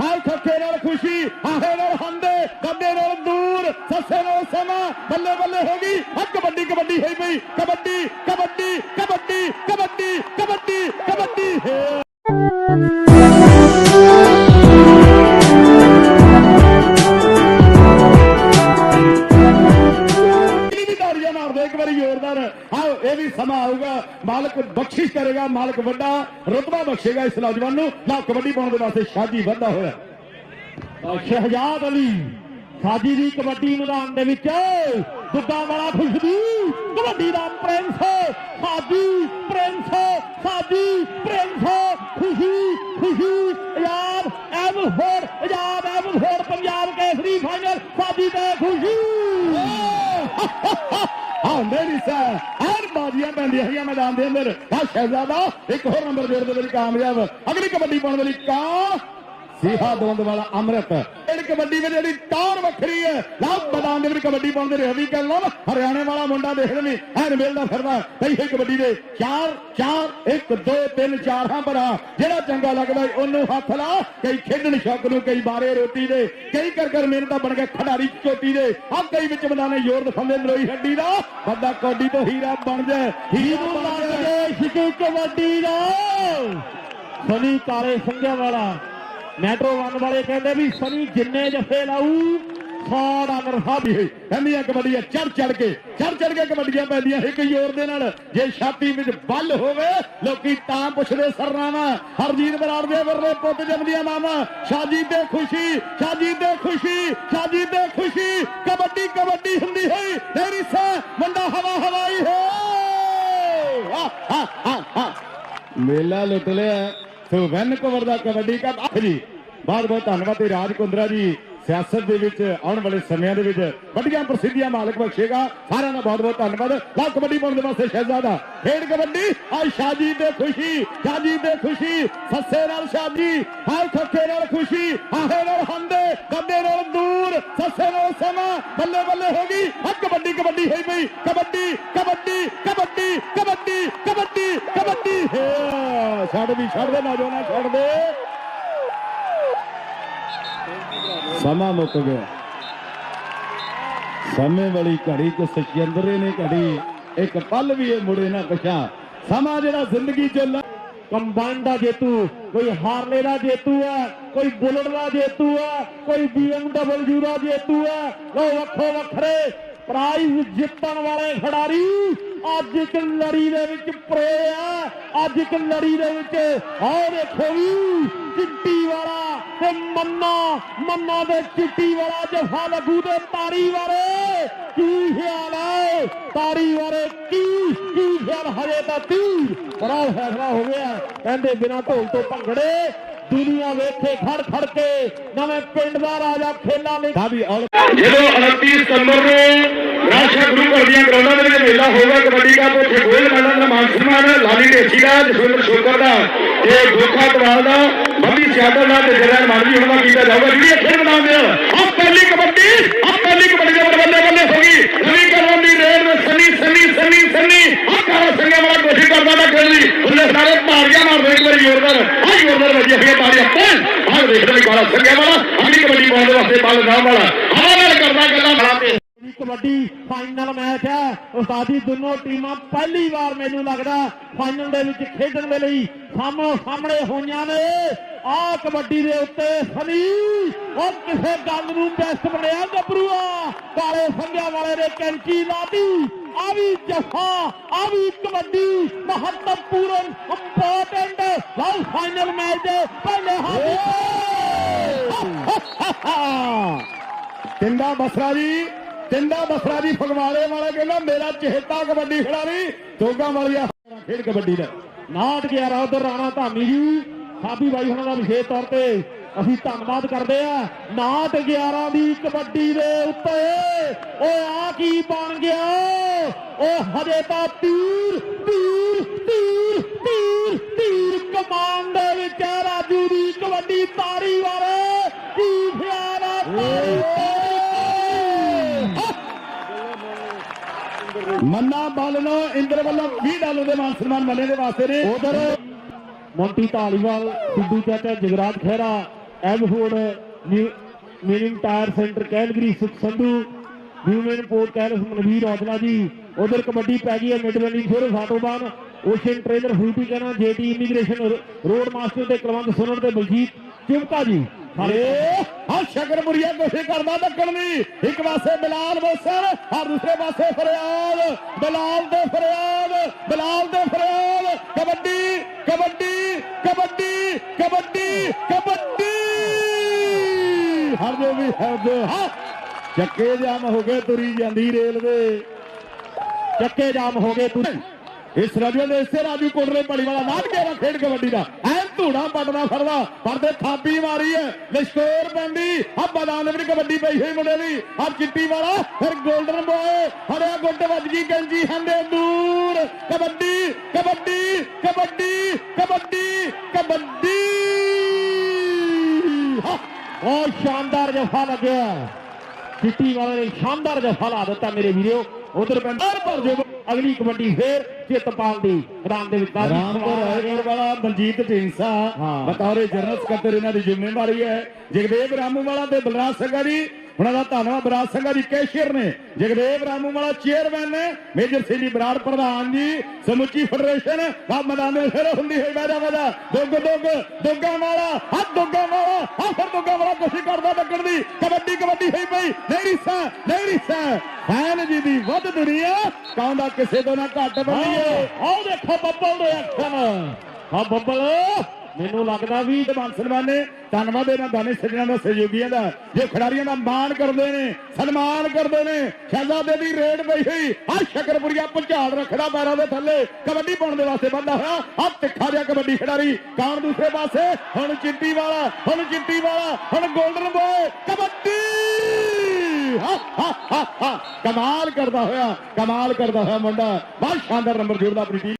ਹਾਏ ਖੱਖੇ ਨਾਲ ਖੁਸ਼ੀ, ਆਹੇ ਨਾਲ ਹੰਦੇ ਗੱਦੇ ਨਾਲ ਦੂਰ ਸੱਸੇ ਨਾਲ ਸਮਾਂ, ਬੱਲੇ ਬੱਲੇ ਹੋ ਗਈ। ਆ ਕਬੱਡੀ ਕਬੱਡੀ ਹੋਈ ਪਈ, ਕਬੱਡੀ ਕਰੇਗਾ ਮਾਲਕ ਵੱਡਾ, ਰਤਬਾ ਬਖਸ਼ੇਗਾ ਇਸ ਨੌਜਵਾਨ ਨੂੰ। ਨਾ ਕਬੱਡੀ ਪਾਉਣ ਦੇ ਵਾਸਤੇ ਸ਼ਾਦੀ ਵੱਡਾ ਹੋਇਆ। ਸ਼ਹਿਜਾਦ ਅਲੀ। ਸਾਜੀ ਦੀ ਕਬੱਡੀ ਮੈਦਾਨ ਦੇ ਵਿੱਚ ਦੁੱਗਾ ਵਾਲਾ ਖੁਸ਼ਬੂ ਕਬੱਡੀ ਦਾ Prince Saji Prince Saji Prince Khushi Khushi, ਆਜ਼ਾਦ ਐਵਨਫੋਰਡ ਆਜ਼ਾਦ ਐਵਨਫੋਰਡ ਪੰਜਾਬ ਕੇਸਰੀ ਫਾਈਨਲ ਸਾਜੀ ਤੇ ਖੁਸ਼ੀ। ਹਾਂ ਮੇਰੀ ਸਾ ਬਾਜ਼ੀਆਂ ਪੈਂਦੀਆਂ ਹੈਗੀਆਂ ਮੈਦਾਨ ਦੇ ਅੰਦਰ। ਆ ਸ਼ਹਿਜ਼ਾਦਾ ਇੱਕ ਹੋਰ ਨੰਬਰ ਦੇ ਦੇ ਲਈ ਕਾਮਯਾਬ। ਅਗਲੀ ਕਬੱਡੀ ਪਾਉਣ ਦੇ ਲਈ ਕਾਂ ਸੀਹਾ ਦੋਂਦ ਵਾਲਾ ਅੰਮ੍ਰਿਤ। ਇਹ ਕਬੱਡੀ ਵਿੱਚ ਜਿਹੜੀ ਟੌਰ ਵੱਖਰੀ ਹੈ ਲਓ ਮੈਦਾਨ ਦੇ ਵਿੱਚ ਕਬੱਡੀ ਪਾਉਂਦੇ ਰਹੇ ਵੀ ਕਰ ਲਓ ਹਰਿਆਣੇ ਵਾਲਾ ਮੁੰਡਾ ਦੇਖ ਲੈਣੀ ਐਨ ਮਿਲਦਾ ਫਿਰਦਾ ਕਈ ਹੋਈ ਕਬੱਡੀ ਦੇ ਚਾਰ ਚਾਰ 1 2 3 4 ਹਾਂ ਭਰਾ। ਜਿਹੜਾ ਚੰਗਾ ਲੱਗਦਾ ਉਹਨੂੰ ਹੱਥ ਲਾ ਕਈ ਖੇਡਣ ਸ਼ੌਕ ਨੂੰ ਕਈ ਬਾਰੇ ਰੋਟੀ ਦੇ ਕਈ ਕਰ ਕਰ ਮਿਹਨਤਾਂ ਬਣ ਕੇ ਖਿਡਾਰੀ ਚੋਟੀ ਦੇ। ਆ ਕਈ ਵਿੱਚ ਮੈਦਾਨੇ ਜ਼ੋਰ ਦਿਖਾਉਂਦੇ ਨਰੋਈ ਹੱਡੀ ਦਾ। ਵੱਡਾ ਕੋਡੀ ਤੋਂ ਹੀਰਾ ਬਣ ਜਾ ਹੀਰਾ ਨੂੰ ਬਣ ਲੱਗ ਜਾ ਜੇ ਸ਼ਿਕੂ ਕਬੱਡੀ ਦਾ। ਸਨੀ ਕਾਲੇ ਸੰਘਿਆ ਵਾਲਾ ਮੈਟਰੋ ਵਨ ਵਾਲੇ ਕਹਿੰਦੇ ਵੀ ਸਨੀ ਜਿੰਨੇ ਜਫੇ ਲਾਊ ਸਾੜਾ ਨਰਫਾ ਵੀ ਕਹਿੰਦੀਆਂ ਕਬੱਡੀਆਂ ਚੜ ਚੜ ਕੇ, ਚੜ ਚੜ ਕੇ ਕਬੱਡੀਆਂ ਪੈਂਦੀਆਂ ਇੱਕ ਜ਼ੋਰ ਦੇ ਨਾਲ। ਜੇ ਛਾਤੀ ਵਿੱਚ ਬਲ ਹੋਵੇ, ਲੋਕੀ ਤਾਂ ਪੁੱਛਦੇ ਸਰਨਾਵਾ ਹਰਜੀਤ ਬਰਾੜ ਦੇ ਵਰਲੇ ਪੁੱਤ ਜੰਮਦੀਆਂ ਮਾਵਾਂ ਸ਼ਾਦੀ ਤੇ ਖੁਸ਼ੀ ਸ਼ਾਦੀ ਤੇ ਖੁਸ਼ੀ ਸ਼ਾਦੀ ਤੇ ਖੁਸ਼ੀ, ਕਬੱਡੀ ਕਬੱਡੀ ਹੁੰਦੀ ਹੋਈ ਤੇਰੀ ਸਾ ਮੁੰਡਾ ਹਵਾ ਹਵਾਈ ਹੋ। ਮੇਲਾ ਲੁੱਟ ਲਿਆ। ਸੋ ਵੈਨ ਦਾ ਕਬੱਡੀ ਕੱਪ। ਜੀ, ਬਹੁਤ ਬਹੁਤ ਧੰਨਵਾਦ ਤੇ ਰਾਜ ਕੁੰਦਰਾ ਜੀ, ਸਿਆਸਤ ਦੇ ਵਿੱਚ ਆਉਣ ਵਾਲੇ ਸਮਿਆਂ ਦੇ ਵਿੱਚ ਵੱਡੀਆਂ ਪ੍ਰਸਿੱਧੀਆਂ ਮਾਲਕ ਬਖਸ਼ੇਗਾ। ਸਾਰਿਆਂ ਦਾ ਬਹੁਤ ਬਹੁਤ ਧੰਨਵਾਦ। ਲਾ ਕਬੱਡੀ ਪਾਉਣ ਦੇ ਵਾਸਤੇ ਸ਼ਹਿਜ਼ਾਦਾ ਖੇਡ ਕਬੱਡੀ ਆ ਸ਼ਾਦੀ ਤੇ ਖੁਸ਼ੀ ਸ਼ਾਜੀ ਤੇ ਖੁਸ਼ੀ, ਸੱਸੇ ਨਾਲ ਸ਼ਾਦੀ ਹਾਏ ਖੱਖੇ ਨਾਲ ਖੁਸ਼ੀ ਆਹੇ ਨਾਲ ਹੰਦੇ ਗੱਦੇ ਨਾਲ ਦੂਰ, ਸੱਸੇ ਨਾਲ ਸਮਾਂ, ਬੱਲੇ ਬੱਲੇ ਹੋ ਗਈ। ਆ ਕਬੱਡੀ ਕਬੱਡੀ ਹੋਈ ਪਈ। ਕਬੱਡੀ ਕਬੱਡੀ ਕਬੱਡੀ ਕਬੱਡੀ ਕਬੱਡੀ ਹੈ ਛੱਡ ਵੀ ਛੱਡ ਦੇ ਨੌਜਵਾਨਾਂ ਛੱਡ ਦੇ। ਸਮਾਂ ਮੁੱਕ ਗਿਆ। ਸਮੇਂ ਵਾਲੀ ਘੜੀ ਕਿ ਸਚਿੰਦਰੇ ਨੇ ਘੜੀ, ਇੱਕ ਪਲ ਵੀ ਇਹ ਮੁੜੇ ਨਾ ਪਛਾ ਸਮਾਂ ਜਿਹੜਾ ਜ਼ਿੰਦਗੀ ਚ ਕੰਬਾਈਨ ਦਾ ਜੇਤੂ, ਕੋਈ ਹਾਰਲੇ ਦਾ ਜੇਤੂ ਹੈ ਕੋਈ ਬੁਲਟ ਦਾ ਜੇਤੂ ਹੈ ਕੋਈ BMW ਦਾ ਜੇਤੂ ਹੈ ਲੋ ਵੱਖੋ ਵੱਖਰੇ, ਪ੍ਰਾਈਜ਼ ਜਿੱਤਣ ਵਾਲੇ ਖਿਡਾਰੀ ਅੱਜ ਇੱਕ ਲੜੀ ਦੇ ਵਿੱਚ ਪ੍ਰੋ ਆ। ਅੱਜ ਇੱਕ ਲੜੀ ਦੇ ਵਿੱਚ, ਆਹ ਦੇਖੋ ਵੀ ਚਿੱਟੀ ਵਾਲਾ ਤੇ ਮੰਨਾ ਮੰਨਾ ਦੇ ਚਿੱਟੀ ਵਾਲਾ ਜਫਾ ਲੱਗੂ ਤੇ ਤਾਰੀ ਵਾਲੇ ਕੀ ਖਿਆਲ ਹੈ? ਤਾਰੀ ਵਾਲੇ ਕੀ ਕੀ ਖਿਆਲ? ਹਜੇ ਦਾ ਤੀਰ ਬੜਾ ਫੈਸਲਾ ਹੋ ਗਿਆ। ਕਹਿੰਦੇ ਬਿਨਾ ਢੋਲ ਤੋਂ ਭੰਗੜੇ, ਦੁਨੀਆ ਵੇਖੇ ਖੜ ਖੜ ਕੇ, ਨਵੇਂ ਪਿੰਡ ਦਾ ਰਾਜਾ ਖੇਲਾ ਨਹੀਂ ਸਾਡੀ ਔਲ ਜਦੋਂ 29 ਸਤੰਬਰ ਨੂੰ ਰਾਸ਼ਾ ਗੁਰੂ ਘਰ ਦੀਆਂ ਗਰਾਊਂਡਾਂ ਦੇ ਮੇਲਾ ਹੋਊਗਾ ਕਬੱਡੀ ਦਾ ਉੱਥੇ ਗੋਲ ਮੈਡਲ ਦਾ ਮਾਨ ਸਨਮਾਨ ਲਾਲੀ ਢੇਸੀ ਦਾ, ਜਸਵਿੰਦਰ ਸ਼ੋਕਰ ਦਾ ਤੇ ਗੋਖਾ ਟਵਾਲ ਦਾ ਬੰਦੀ ਸਿਆਦਲ ਦਾ ਤੇ ਜਰਨਲ ਮਾਨਵੀ ਹੁਣ ਦਾ ਕੀਤਾ ਜਾਊਗਾ। ਜਿਹੜੀ ਇੱਥੇ ਬਣਾਉਂਦੇ ਆ ਆ ਪਹਿਲੀ ਕਬੱਡੀ ਆ ਪਹਿਲੀ ਕਬੱਡੀ ਦੇ ਬੱਲੇ ਬੱਲੇ ਹੋ ਗਈ। ਨਵੀਂ ਕਰਵਾਉਣ ਦੀ ਰੇਡ ਵਿੱਚ ਸੰਨੀ ਸੰਨੀ ਸੰਨੀ ਸੰਨੀ ਆ ਕਾਲਾ ਸੰਗਿਆ ਵਾਲਾ ਕੋਸ਼ਿਸ਼ ਕਰਦਾ ਤਾਂ ਖੇਡ ਲਈ। ਉਹਨੇ ਸਾਰੇ ਤਾੜੀਆਂ ਮਾਰਦੇ ਇੱਕ ਵਾਰੀ ਜ਼ੋਰਦਾਰ। ਆ ਜ਼ੋਰਦਾਰ ਵੱਜੀ ਹੈ ਤਾੜੀਆਂ ਪੈਣ ਆ ਦੇਖਦੇ ਕਾਲਾ ਸੰਗਿਆ ਵਾਲਾ ਅਗਲੀ ਕਬੱਡੀ ਪਾਉਣ ਦੇ ਵਾਸਤੇ ਬਲ ਨਾਮ ਵਾਲਾ ਹਵਾ ਨਾਲ ਕਰਦਾ ਗੱਲਾਂ ਬੜਾ ਤੇ ਇਹ ਕਬੱਡੀ ਫਾਈਨਲ ਮੈਚ ਹੈ। ਉਸਤਾਦੀ ਦੋਨੋਂ ਟੀਮਾਂ ਪਹਿਲੀ ਵਾਰ ਮੈਨੂੰ ਲੱਗਦਾ ਫਾਈਨਲ ਦੇ ਵਿੱਚ ਖੇਡਣ ਦੇ ਲਈ ਸਾਹਮਣੇ ਸਾਹਮਣੇ ਹੋਈਆਂ ਨੇ। ਆਹ ਕਬੱਡੀ ਦੇ ਉੱਤੇ ਸਨੀ ਉਹ ਕਿਸੇ ਗੱਲ ਨੂੰ ਬੈਸਟ ਬਣਿਆ ਗੱਭਰੂਆ। ਕਾਲੇ ਸੰਗਿਆਂ ਵਾਲੇ ਨੇ ਕੈਂਚੀ ਲਾਤੀ। ਆ ਵੀ ਜਫਾ ਆ ਵੀ ਕਬੱਡੀ ਮਹੱਤਵਪੂਰਨ ਇੰਪੋਰਟੈਂਟ ਲਾਲ ਫਾਈਨਲ ਮੈਚ ਦੇ ਪਹਿਲੇ ਹਾਫ ਤਿੰਦਾ ਬਸਰਾ ਜੀ। ਤਿੰਦਾ ਬਸਰਾ ਜੀ ਫਗਵਾੜੇ ਵਾਲਾ ਕਹਿੰਦਾ ਮੇਰਾ ਚਹੇਤਾ ਕਬੱਡੀ ਖਿਡਾਰੀ, ਜੋਗਾ ਵਾਲੀਆ ਖੇਡ ਕਬੱਡੀ ਦਾ। ਨਾਟ 11 ਉਧਰ ਰਾਣਾ ਧਾਮੀ ਜੀ। ਸਾਬੀ ਬਾਈ ਹੁਣਾਂ ਦਾ ਵਿਸ਼ੇਸ਼ ਤੌਰ ਤੇ ਅਸੀਂ ਧੰਨਵਾਦ ਕਰਦੇ ਆ। ਨਾਟ 11 ਦੀ ਕਬੱਡੀ ਦੇ ਉੱਤੇ ਓਏ ਆ ਕੀ ਬਣ ਗਿਆ? ਓ ਹਜੇ ਤਾਂ ਤੀਰ ਤੀਰ ਤੀਰ ਤੀਰ ਤੀਰ ਕਮਾਨ ਮੰਨਾ ਬਾਲਨੋ ਇੰਦਰ ਵੱਲੋਂ 20 ਡਾਲਰ ਦੇ ਮਾਨ ਸਨਮਾਨ ਮੰਨੇ ਦੇ ਵਾਸਤੇ ਨੇ। ਉਧਰ ਮੌਂਟੀ ਢਾਲੀਵਾਲ, ਸਿੱਧੂ ਚਾਚਾ, Jagraj Khaira Abbotsford meaning tire centre Calgary Sukh Sandhu ਵਿਊਮਨ ਪੋਰਟ ਕੈਲਸ ਮਨਵੀਰ ਔਜਲਾ ਜੀ। ਉਧਰ ਕਬੱਡੀ ਪੈ ਗਈ ਹੈ, ਮਿਡ ਰਨਿੰਗ ਫਿਰ ਸਾਤੋਬਾਨ ਓਸ਼ਨ ਟ੍ਰੇਨਰ ਫਰੂਟੀ ਕਹਿਣਾ ਜੇਟੀ ਇਮੀਗ੍ਰੇਸ਼ਨ ਰੋਡ ਮਾਸਟਰ ਤੇ ਕੁਲਵੰਤ ਸੁਨਣ ਤੇ ਬਲਜੀਤ ਚਿਮਕਾ ਜੀ। ਆ ਸ਼ਕਰਪੁਰੀਆ ਕੋਸ਼ਿਸ਼ ਕਰਦਾ ਡੱਕਣ ਦੀ। ਇੱਕ ਪਾਸੇ ਬਿਲਾਲ ਮੋਸਰ ਔਰ ਦੂਸਰੇ ਪਾਸੇ ਫਰਿਆਦ। ਬਿਲਾਲ ਦੇ ਫਰਿਆਦ ਬਿਲਾਲ ਦੇ ਫਰਿਆਦ। ਕਬੱਡੀ ਕਬੱਡੀ ਕਬੱਡੀ ਕਬੱਡੀ ਕਬੱਡੀ! ਹਰ ਜੋ ਵੀ ਹਰ ਜੋ ਹਾਂ। ਚੱਕੇ ਜਾਮ ਹੋ ਗਏ ਤੁਰੀ ਜਾਂਦੀ ਰੇਲਵੇ। ਚੱਕੇ ਜਾਮ ਹੋ ਗਏ ਤੁਸੀਂ ਇਸ ਰਾਜੂ ਦੇ ਇਸੇ ਰਾਜੂ ਕੋਟਲੇ ਪੜੀ ਵਾਲਾ ਨਾਟ ਕੇ ਖੇਡ ਕਬੱਡੀ ਦਾ। ਧੂੜਾ ਪਟਦਾ ਫਰਦਾ ਪਰਦੇ ਥਾਪੀ ਮਾਰੀ ਹੈ ਲਿਸ਼ਕੋਰ ਪੈਂਦੀ ਆ ਮੈਦਾਨ ਵਿੱਚ ਕਬੱਡੀ ਪਈ ਹੋਈ ਮੁੰਡੇ ਦੀ। ਆ ਚਿੱਟੀ ਵਾਲਾ, ਫਿਰ 골ਡਨ ਬੋਏ ਫੜਿਆ ਗੁੱਟ ਵੱਜ ਗਈ ਗੰਜੀ ਹੰਦੇ ਦੂਰ। ਕਬੱਡੀ ਕਬੱਡੀ ਕਬੱਡੀ ਕਬੱਡੀ ਕਬੱਡੀ। ਬਹੁਤ ਸ਼ਾਨਦਾਰ ਜਫਾ ਲੱਗਿਆ। ਚਿੱਟੀ ਵਾਲੇ ਨੇ ਸ਼ਾਨਦਾਰ ਜਫਾ ਲਾ ਦਿੱਤਾ ਮੇਰੇ ਵੀਰੋ। ਉਧਰ ਪੈਂਦਾ, ਪਰ ਜੋ ਅਗਲੀ ਕਬੱਡੀ ਫੇਰ ਚਿੱਤਪਾਲ ਦੀ ਮੈਦਾਨ ਦੇ ਵਿੱਚ ਰਾਮਪੁਰ ਰਾਏਗੜ ਵਾਲਾ ਮਨਜੀਤ ਢੀਂਸਾ। ਬਤੌਰੇ ਜਨਰਲ ਸਕੱਤਰ ਇਹਨਾਂ ਦੀ ਜ਼ਿੰਮੇਵਾਰੀ ਹੈ। ਜਗਦੇਵ ਰਾਮੂ ਵਾਲਾ ਤੇ ਬਲਰਾਜ ਸਿੰਘਾ ਜੀ ਉਹਨਾਂ ਦਾ ਧੰਨਵਾਦ। ਬਰਾਜ ਸਿੰਘਾ ਜੀ ਕੈਸ਼ੀਅਰ ਨੇ। ਜਗਦੇਵ ਰਾਮੂ ਵਾਲਾ ਚੇਅਰਮੈਨ ਨੇ। ਮੇਜਰ ਸਿੰਘ ਜੀ ਬਰਾੜ ਪ੍ਰਧਾਨ ਜੀ ਸਮੁੱਚੀ ਫੈਡਰੇਸ਼ਨ ਆ ਮੈਦਾਨ ਫਿਰ ਹੁੰਦੀ ਹੈ ਵਾਜਾ ਵਾਜਾ। ਦੁੱਗ ਦੁੱਗ ਦੁੱਗਾ ਵਾਲਾ ਆ ਦੁੱਗਾ ਵਾਲਾ ਆ ਫਿਰ ਦੁੱਗਾ ਵਾਲਾ ਕੋਸ਼ਿਸ਼ ਕਰਦਾ ਡੱਕਣ ਦੀ। ਕਬੱਡੀ ਕਬੱਡੀ ਹੋਈ ਪਈ। ਨਹੀਂ ਰੀਸਾ ਨਹੀਂ ਰੀਸਾ ਫੈਨ ਜੀ ਦੀ ਵੱਧ ਦੁਨੀਆ ਕਾਉਂਦਾ ਕਿਸੇ ਤੋਂ ਨਾ ਘੱਟ ਬੰਦੀਏ ਆਓ ਦੇਖੋ ਬੱਬਲ ਦੇ ਐਕਸ਼ਨ ਹਾਂ ਬੱਬਲ ਮੈਨੂੰ ਲੱਗਦਾ ਵੀ ਮਾਨ ਸਨਮਾਨ ਨੇ ਧੰਨਵਾਦ ਇਹਨਾਂ ਦਾਨੇ ਸੱਜਣਾ ਦਾ ਸਹਿਯੋਗੀਆਂ ਦਾ। ਜੋ ਖਿਡਾਰੀਆਂ ਦਾ ਮਾਣ ਕਰਦੇ ਨੇ ਸਨਮਾਨ ਕਰਦੇ ਨੇ ਸ਼ਹਿਜ਼ਾਦੇ ਦੀ ਰੇਡ ਪਈ ਹੋਈ ਆ ਸ਼ਕਰਪੁਰੀਆ ਭੁਚਾਲ ਰੱਖਦਾ ਪੈਰਾਂ ਦੇ ਥੱਲੇ। ਕਬੱਡੀ ਪਾਉਣ ਦੇ ਵਾਸਤੇ ਬੰਦਾ ਹੋਇਆ ਆ ਤਿੱਖਾ ਜਿਹਾ ਕਬੱਡੀ ਖਿਡਾਰੀ। ਕਾਣ ਦੂਸਰੇ ਪਾਸੇ? ਹੁਣ ਚਿੱਟੀ ਵਾਲਾ ਹੁਣ ਚਿੱਟੀ ਵਾਲਾ ਹੁਣ 골ਡਨ ਬੋਏ ਕਬੱਡੀ! ਕਮਾਲ ਕਰਦਾ ਹੋਇਆ ਕਮਾਲ ਕਰਦਾ ਹੋਇਆ ਮੁੰਡਾ। ਬਹੁਤ ਸ਼ਾਨਦਾਰ ਨੰਬਰ ਜੋੜਦਾ ਆਪਣੀ ਟੀਮ